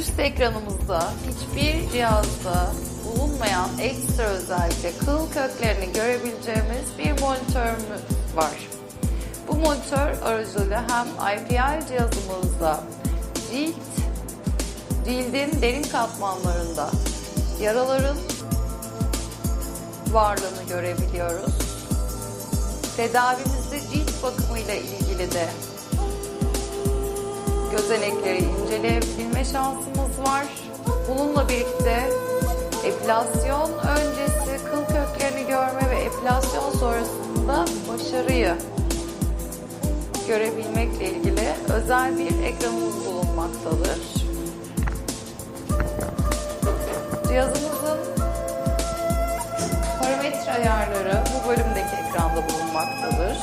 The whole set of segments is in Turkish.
Üst ekranımızda hiçbir cihazda bulunmayan ekstra özellikle kıl köklerini görebileceğimiz bir monitörümüz var. Bu monitör aracılığıyla hem IPL cihazımızda cilt, cildin derin katmanlarında yaraların varlığını görebiliyoruz. Tedavimizde cilt bakımıyla ilgili de gözenekleri inceleyebilme şansımız var. Bununla birlikte epilasyon öncesi kıl köklerini görme ve epilasyon sonrasında başarıyı görebilmekle ilgili özel bir ekranımız bulunmaktadır. Cihazımızın parametre ayarları bu bölümdeki ekranda bulunmaktadır.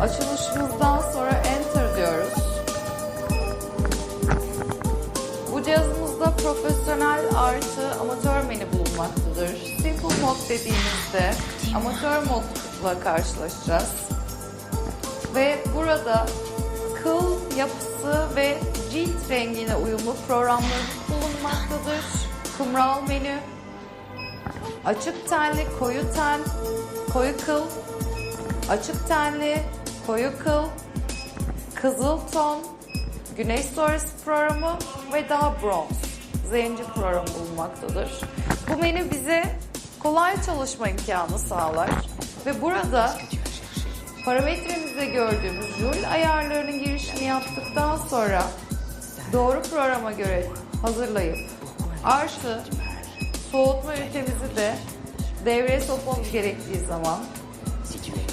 Açılışımızdan sonra Enter profesyonel artı amatör menü bulunmaktadır. Simple Mode dediğimizde amatör modla karşılaşacağız. Ve burada kıl yapısı ve cilt rengine uyumlu programlarımız bulunmaktadır. Kumral menü, açık tenli, koyu ten, koyu kıl, açık tenli, koyu kıl, kızıl ton, güneş sonrası programı ve daha bronz, zenci programı bulunmaktadır. Bu menü bize kolay çalışma imkanı sağlar ve burada parametremizde gördüğümüz joule ayarlarının girişini yaptıktan sonra doğru programa göre hazırlayıp artı soğutma ünitemizi de devreye sokmamız gerektiği zaman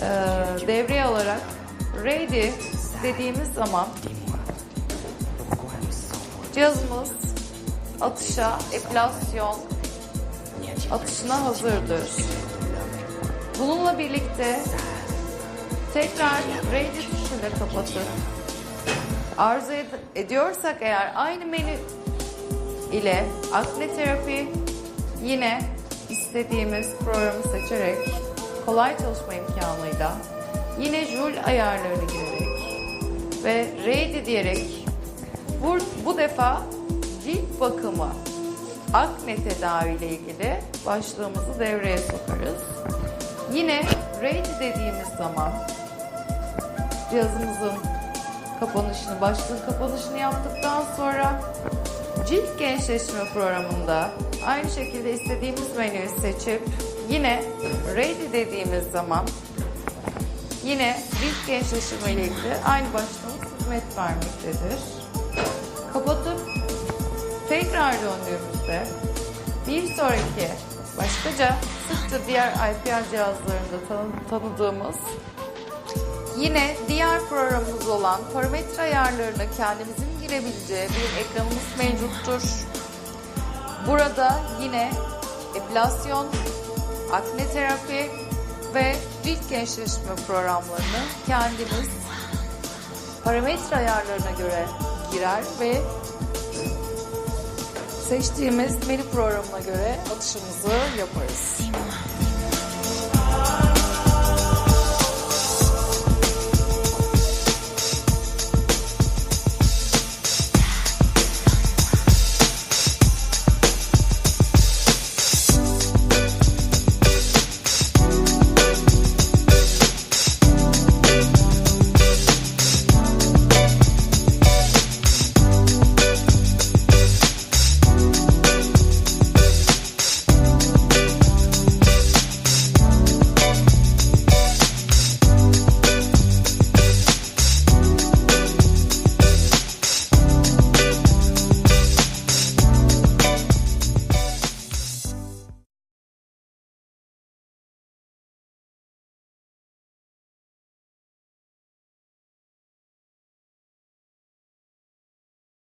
eee, devreye alarak ready dediğimiz zaman cihazımız atışa, epilasyon atışına hazırdır. Bununla birlikte tekrar ready tuşuyla kapatıp arzu ed- ediyorsak eğer aynı menü ile akne terapi yine istediğimiz programı seçerek kolay çalışma imkanıyla yine joule ayarlarını girerek ve ready diyerek bu, bu defa cilt bakımı akne tedavi ile ilgili başlığımızı devreye sokarız. Yine ready dediğimiz zaman cihazımızın kapanışını, başlığın kapanışını yaptıktan sonra cilt gençleştirme programında aynı şekilde istediğimiz menüyü seçip yine ready dediğimiz zaman yine cilt gençleştirme ile ilgili aynı başlığımız hizmet vermektedir. Kapatıp tekrar döndüğümüzde bir sonraki başkaca sıkça diğer IPR cihazlarında tanı- tanıdığımız Yine diğer programımız olan parametre ayarlarına kendimizin girebileceği bir ekranımız mevcuttur. Burada yine epilasyon, akne terapi ve cilt gençleştirme programlarını kendimiz parametre ayarlarına göre girer ve seçtiğimiz menü programına göre atışımızı yaparız.